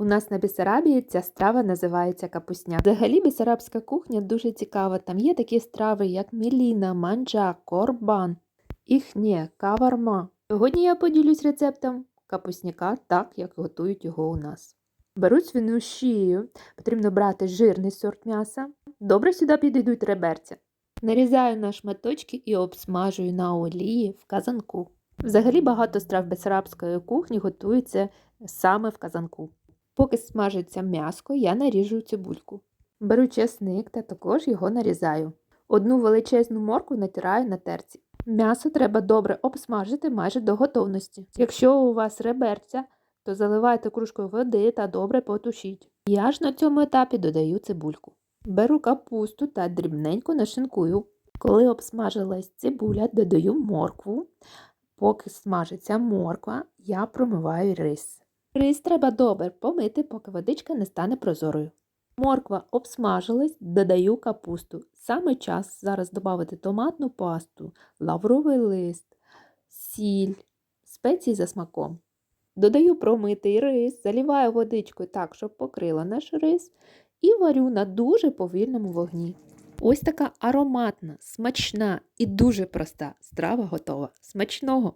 У нас на Бісарабії ця страва називається капусня. Взагалі бісарабська кухня дуже цікава. Там є такі страви, як міліна, манджа, корбан, іхнє, каварма. Сьогодні я поділюсь рецептом капусняка, так як готують його у нас. Беруть свину шию, потрібно брати жирний сорт м'яса. Добре сюди підійдуть реберця. Нарізаю на шматочки і обсмажую на олії в казанку. Взагалі багато страв бесарабської кухні готується саме в казанку. Поки смажиться м'яско, я наріжу цибульку. Беру чесник та також його нарізаю. Одну величезну морку натираю на терці. М'ясо треба добре обсмажити майже до готовності. Якщо у вас реберця, то заливайте кружкою води та добре потушіть. Я ж на цьому етапі додаю цибульку. Беру капусту та дрібненько нашинкую. Коли обсмажилась цибуля, додаю моркву. Поки смажиться морква, я промиваю рис. Рис треба добре помити, поки водичка не стане прозорою. Морква обсмажилась, додаю капусту. Саме час зараз додати томатну пасту, лавровий лист, сіль, спеції за смаком. Додаю промитий рис, заливаю водичкою так, щоб покрила наш рис, і варю на дуже повільному вогні. Ось така ароматна, смачна і дуже проста страва готова. Смачного!